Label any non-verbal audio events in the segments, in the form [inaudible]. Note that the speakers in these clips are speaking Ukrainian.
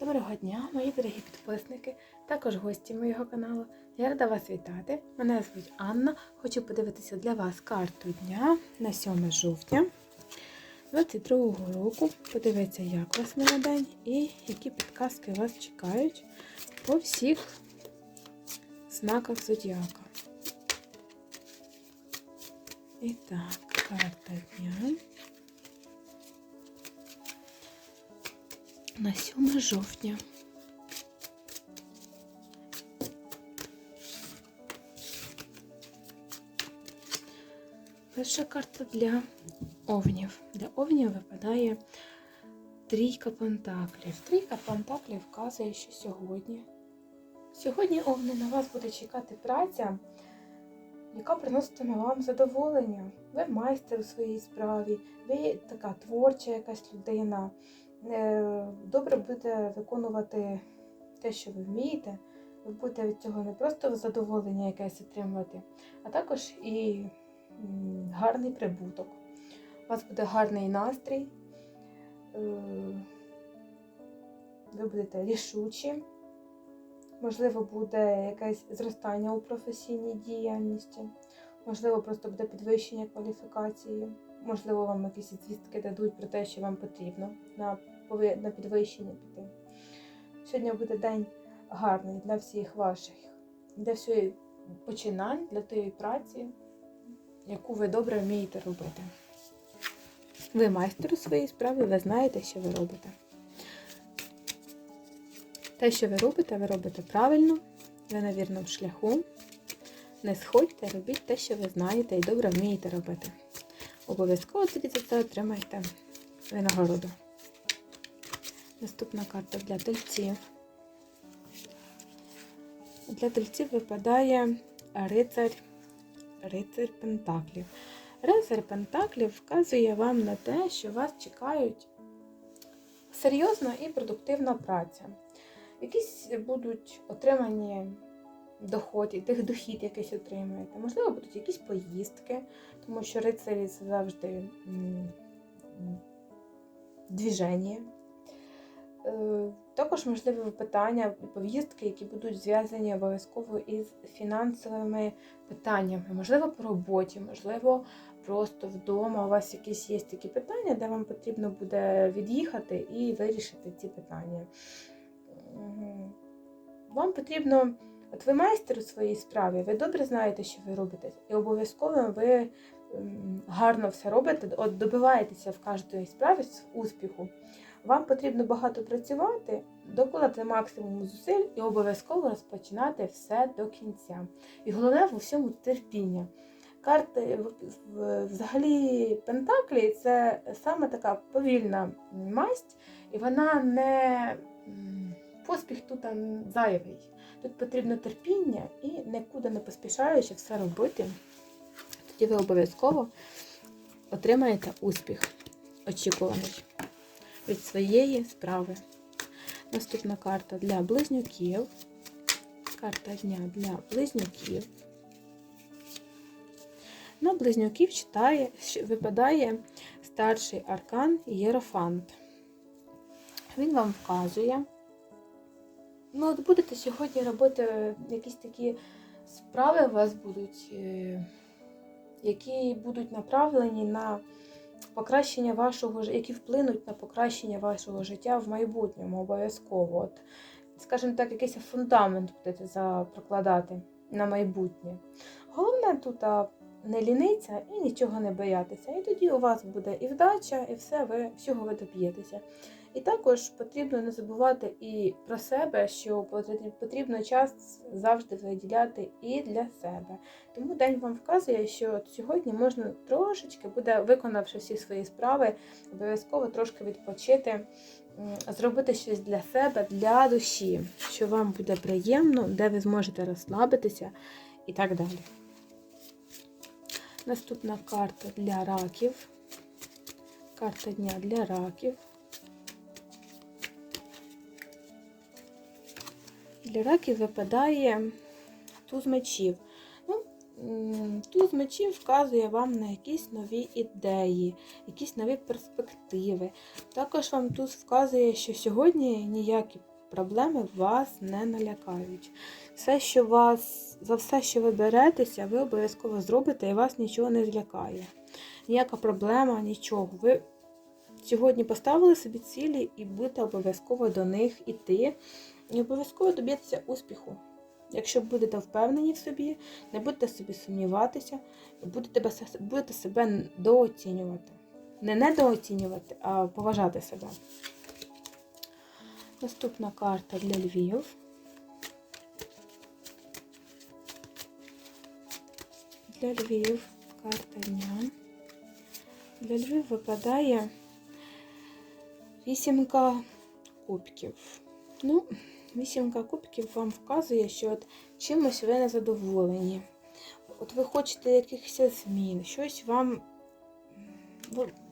Доброго дня, мої дорогі підписники, також гості моєго каналу. Я рада вас вітати. Мене звуть Анна. Хочу подивитися для вас карту дня на 7 жовтня 22 року. Подивитися, як у вас на день і які підказки вас чекають по всіх знаках зодіака. І так, карта дня. На 7 жовтня. Перша карта для овнів. Для овнів випадає трійка пентаклів. Трійка пентаклів вказує, що сьогодні. Сьогодні овни на вас буде чекати праця, яка приноситиме вам задоволення. Ви майстер у своїй справі, ви така творча якась людина. Е, добре будете виконувати те, що ви вмієте, ви будете від цього не просто задоволення якесь отримувати, а також і гарний прибуток. У вас буде гарний настрій, е, ви будете рішучі, можливо, буде якесь зростання у професійній діяльності, можливо, просто буде підвищення кваліфікації. Можливо, вам якісь звістки дадуть про те, що вам потрібно на на підвищення піти. Сьогодні буде день гарний для всіх ваших, для всіх починань, для тієї праці, яку ви добре вмієте робити. Ви майстер у своїй справі, ви знаєте, що ви робите. Те, що ви робите, ви робите правильно, ви на вірному шляху. Не сходьте, робіть те, що ви знаєте і добре вмієте робити. Обов'язково тоді за це отримаєте винагороду. Наступна карта для тельців. Для тельців випадає рицар, рицар Пентаклів. Рицар Пентаклів вказує вам на те, що вас чекають серйозна і продуктивна праця. Якісь будуть отримані доходи, тих дохід якийсь отримаєте. Можливо, будуть якісь поїздки, тому що рицарі це завжди двіження. Е, також можливі питання повістки, які будуть зв'язані обов'язково із фінансовими питаннями, можливо, по роботі, можливо, просто вдома. У вас якісь є такі питання, де вам потрібно буде від'їхати і вирішити ці питання. Вам потрібно, от ви майстер у своїй справі, ви добре знаєте, що ви робите, і обов'язково ви гарно все робите, от добиваєтеся в кожній справі успіху. Вам потрібно багато працювати, докладати максимум зусиль і обов'язково розпочинати все до кінця. І головне в усьому терпіння. Карти взагалі Пентаклі це саме така повільна масть, і вона не поспіх тут зайвий. Тут потрібно терпіння і нікуди не поспішаючи все робити. Тоді ви обов'язково отримаєте успіх очікуваний від своєї справи. Наступна карта для близнюків. Карта дня для близнюків. На близнюків читає, випадає старший аркан Єрофант. Він вам вказує. Ну, от будете сьогодні робити якісь такі справи у вас будуть, е, які будуть направлені на покращення вашого які вплинуть на покращення вашого життя в майбутньому обов'язково. От, Скажімо так, якийсь фундамент будете прокладати на майбутнє. Головне тут не ліниться і нічого не боятися. І тоді у вас буде і вдача, і все, ви всього ви доб'єтеся. І також потрібно не забувати і про себе, що потрібно час завжди виділяти і для себе. Тому день вам вказує, що сьогодні можна трошечки буде, виконавши всі свої справи, обов'язково трошки відпочити, зробити щось для себе, для душі, що вам буде приємно, де ви зможете розслабитися і так далі. Наступна карта для раків. Карта дня для раків. Для раків випадає туз мечів. Ну, Туз мечів вказує вам на якісь нові ідеї, якісь нові перспективи. Також вам туз вказує, що сьогодні ніякі проблеми вас не налякають. Все, що вас, за все, що ви беретеся, ви обов'язково зробите і вас нічого не злякає. Ніяка проблема, нічого. Ви сьогодні поставили собі цілі і будете обов'язково до них іти. І обов'язково доб'єтеся успіху. Якщо будете впевнені в собі, не будете собі сумніватися, будете, будете себе дооцінювати. Не недооцінювати, а поважати себе. Наступна карта для Львів. Для Львів карта дня. Для Львів випадає вісімка кубків. Ну, вісімка кубків вам вказує, що от чимось ви не задоволені. От ви хочете якихось змін, щось вам.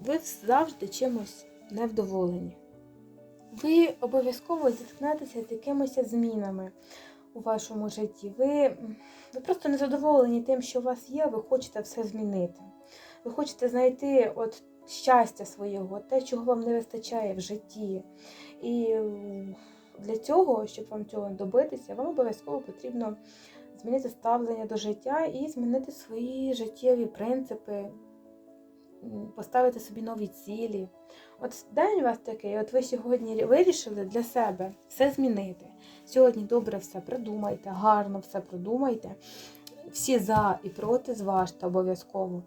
Ви, завжди чимось невдоволені. Ви обов'язково зіткнетеся з якимись змінами у вашому житті. Ви, ви просто не задоволені тим, що у вас є, ви хочете все змінити. Ви хочете знайти от щастя свого, те, чого вам не вистачає в житті. І для цього, щоб вам цього добитися, вам обов'язково потрібно змінити ставлення до життя і змінити свої життєві принципи, поставити собі нові цілі. От день у вас такий, от ви сьогодні вирішили для себе все змінити. Сьогодні добре все придумайте, гарно все продумайте. Всі за і проти зважте обов'язково.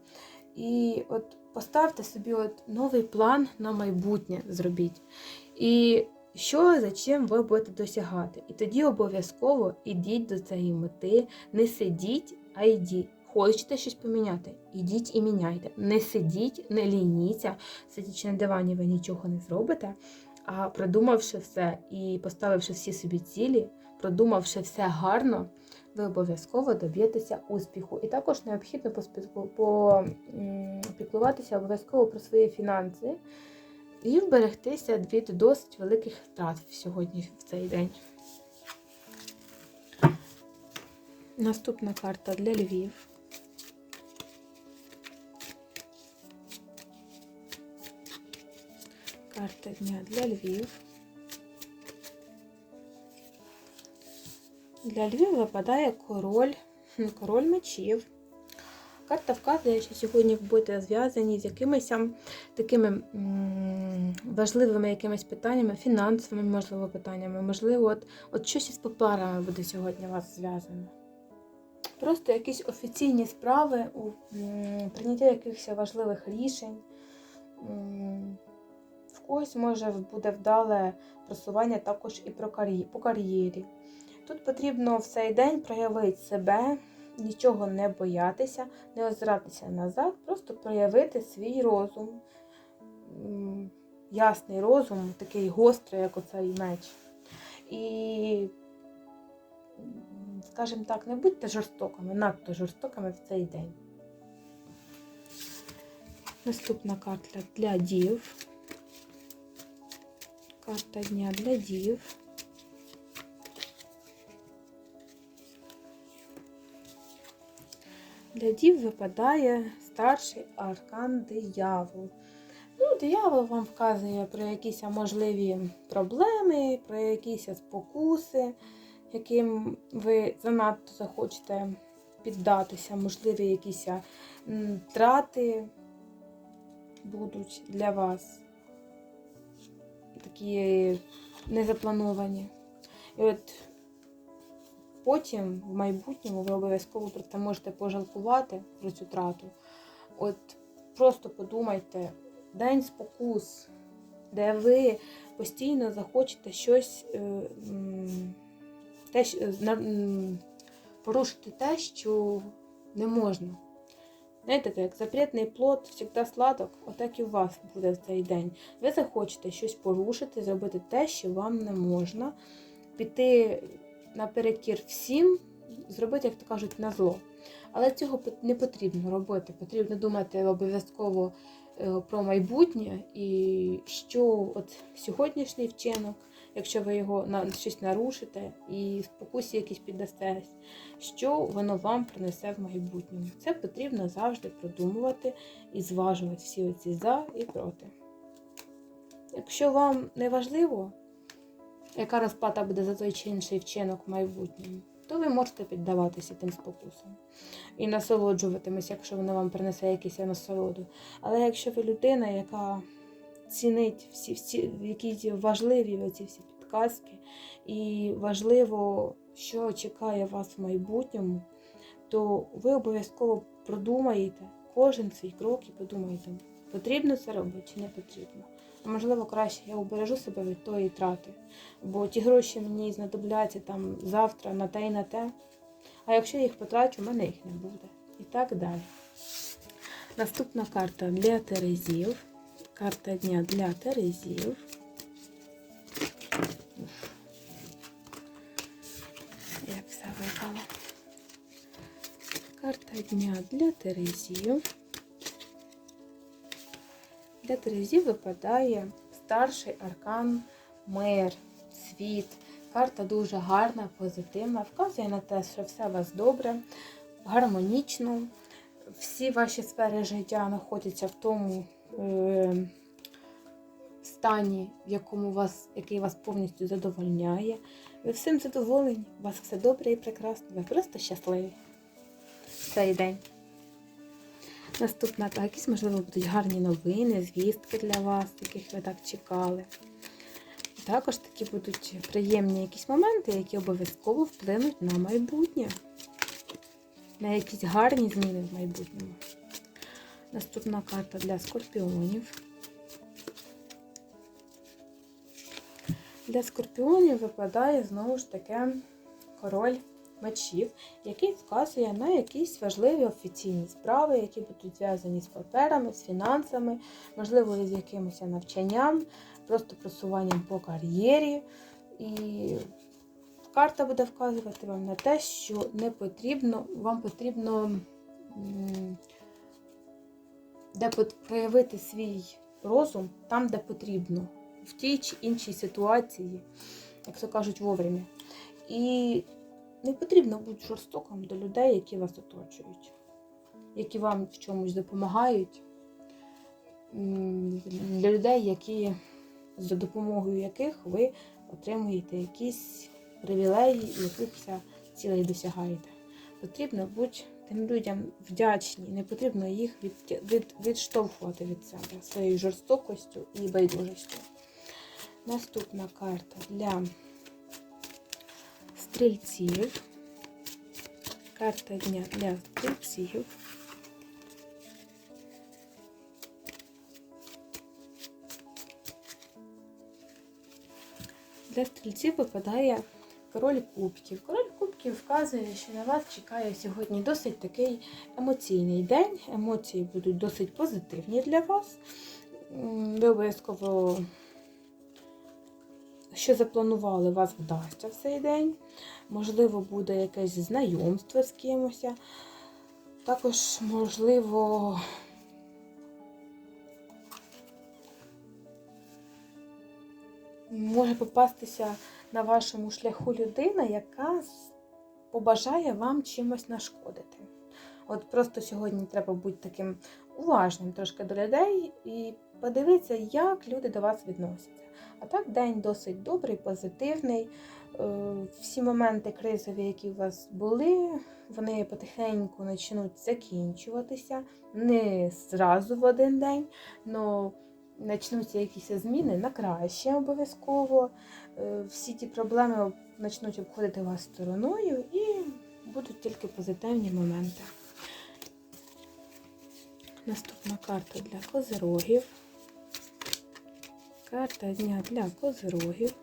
І от поставте собі от новий план на майбутнє зробіть. І що за чим ви будете досягати? І тоді обов'язково ідіть до цієї мети, не сидіть, а йдіть. Хочете щось поміняти? Ідіть і міняйте. Не сидіть, не лініться, сидячи на дивані, ви нічого не зробите. А продумавши все і поставивши всі собі цілі, продумавши все гарно, ви обов'язково доб'єтеся успіху. І також необхідно поспілку- обов'язково про свої фінанси і вберегтися від досить великих втрат сьогодні в цей день. Наступна карта для Львів. Карта дня для Львів. Для Львів випадає король, [laughs] король мечів. Карта вказує, що сьогодні будете зв'язані з якимись ам, такими важливими якимись питаннями, фінансовими, можливо, питаннями. Можливо, от, от щось із паперами буде сьогодні у вас зв'язано. Просто якісь офіційні справи, у прийняття якихось важливих рішень. В когось може буде вдале просування також і про кар'є- по кар'єрі. Тут потрібно в цей день проявити себе, нічого не боятися, не озиратися назад, просто проявити свій розум. Ясний розум, такий гострий, як оцей меч. І, скажімо так, не будьте жорстокими, надто жорстокими в цей день. Наступна карта для дів. Карта дня для дів. Для дів випадає старший аркан диявол. Диявол вам вказує про якісь можливі проблеми, про якісь спокуси, яким ви занадто захочете піддатися, можливі якісь трати будуть для вас. Такі незаплановані. І от потім, в майбутньому, ви обов'язково про це можете пожалкувати про цю трату. От просто подумайте, день спокус, де ви постійно захочете щось е, те, щ- порушити те, що не можна. Знаєте, як запретний плод завжди сладок, отак і у вас буде в цей день. Ви захочете щось порушити, зробити те, що вам не можна, піти наперекір всім, зробити, як то кажуть, на зло. Але цього не потрібно робити. Потрібно думати обов'язково е, про майбутнє і що от сьогоднішній вчинок, якщо ви його на щось нарушите і спокусі якісь піддастесь, що воно вам принесе в майбутньому. Це потрібно завжди продумувати і зважувати всі оці за і проти. Якщо вам не важливо яка розплата буде за той чи інший вчинок в майбутньому, то ви можете піддаватися тим спокусам і насолоджуватимось, якщо воно вам принесе якусь насолоду. Але якщо ви людина, яка цінить всі, всі якісь важливі оці всі підказки, і важливо, що чекає вас в майбутньому, то ви обов'язково продумаєте кожен свій крок і подумаєте, потрібно це робити чи не потрібно. Можливо, краще я убережу себе від тої трати, бо ті гроші мені знадобляться там завтра на те і на те. А якщо я їх потрачу, в мене їх не буде. І так далі. Наступна карта для Терезів. Карта дня для Терезів. Як все випало. Карта дня для Терезів. Для Терезів випадає старший аркан Мир, світ. Карта дуже гарна, позитивна, вказує на те, що все у вас добре, гармонічно. Всі ваші сфери життя знаходяться в тому е, стані, в якому вас, який вас повністю задовольняє. Ви всім задоволені, у вас все добре і прекрасно. Ви просто щасливі цей день. Наступна та якісь, можливо, будуть гарні новини, звістки для вас, яких ви так чекали. Також такі будуть приємні якісь моменти, які обов'язково вплинуть на майбутнє, на якісь гарні зміни в майбутньому. Наступна карта для скорпіонів. Для скорпіонів випадає знову ж таки король мечів, який вказує на якісь важливі офіційні справи, які будуть зв'язані з паперами, з фінансами, можливо, з якимось навчанням, просто просуванням по кар'єрі. І карта буде вказувати вам на те, що не потрібно, вам потрібно де проявити свій розум там, де потрібно, в тій чи іншій ситуації, як то кажуть, вовремя. І не потрібно бути жорстоким до людей, які вас оточують, які вам в чомусь допомагають. Для людей, які, за допомогою яких ви отримуєте якісь привілеї, якихось цілей досягаєте. Потрібно бути тим людям вдячні, не потрібно їх від, від, відштовхувати від себе своєю жорстокостю і байдужістю. Наступна карта для стрільців. Карта дня для стрільців. Для стрільців випадає король кубків. Король кубків вказує, що на вас чекає сьогодні досить такий емоційний день. Емоції будуть досить позитивні для вас. Ви обов'язково, що запланували, вас вдасться в цей день. Можливо, буде якесь знайомство з кимось. Також, можливо, може попастися на вашому шляху людина, яка побажає вам чимось нашкодити. От просто сьогодні треба бути таким уважним трошки до людей і подивитися, як люди до вас відносяться. А так, день досить добрий, позитивний. Е, Всі моменти кризові, які у вас були, вони потихеньку почнуть закінчуватися. Не зразу в один день, але почнуться якісь зміни на краще обов'язково. Е, Всі ті проблеми почнуть обходити вас стороною і будуть тільки позитивні моменти. Наступна карта для козирогів. Карта дня для козирогів.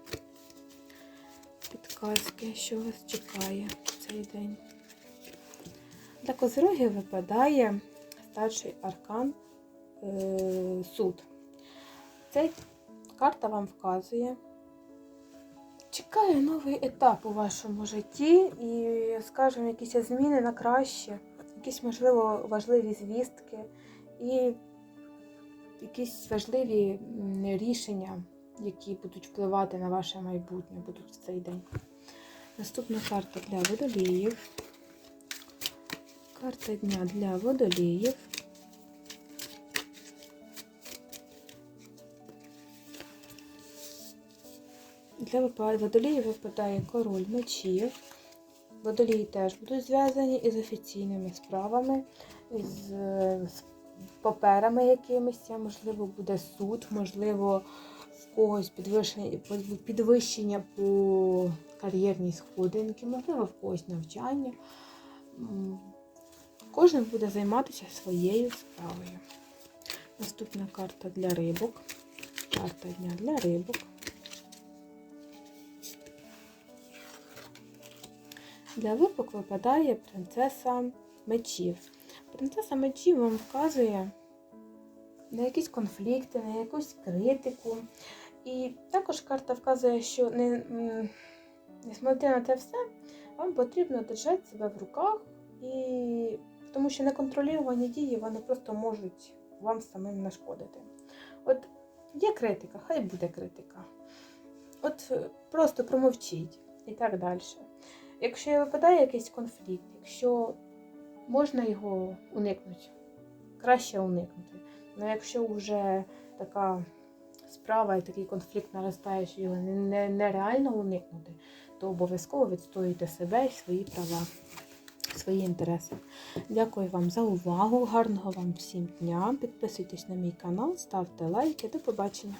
Підказки, що вас чекає цей день. Для козирогів випадає старший аркан е, суд. Ця карта вам вказує. Чекає новий етап у вашому житті і, скажімо, якісь зміни на краще, якісь, можливо, важливі звістки і якісь важливі рішення, які будуть впливати на ваше майбутнє, будуть в цей день. Наступна карта для водоліїв. Карта дня для водоліїв. для випа- водолії випадає король мечів. Водолії теж будуть зв'язані із офіційними справами, з паперами якимись, можливо, буде суд, можливо, в когось підвищення, підвищення по кар'єрній сходинці, можливо, в когось навчання. Кожен буде займатися своєю справою. Наступна карта для рибок. Карта дня для рибок. Для рибок випадає принцеса мечів. Принцеса мечів вам вказує на якісь конфлікти, на якусь критику. І також карта вказує, що не, несмотря на те все, вам потрібно держати себе в руках, і тому що неконтролювані дії вони просто можуть вам самим нашкодити. От є критика, хай буде критика. От е, просто промовчіть і так далі. Якщо випадає якийсь конфлікт, якщо можна його уникнути, краще уникнути. Ну якщо вже така справа і такий конфлікт наростає, що його не- не- нереально уникнути, то обов'язково відстоюйте себе і свої права, свої інтереси. Дякую вам за увагу. Гарного вам всім дня. Підписуйтесь на мій канал, ставте лайки. До побачення.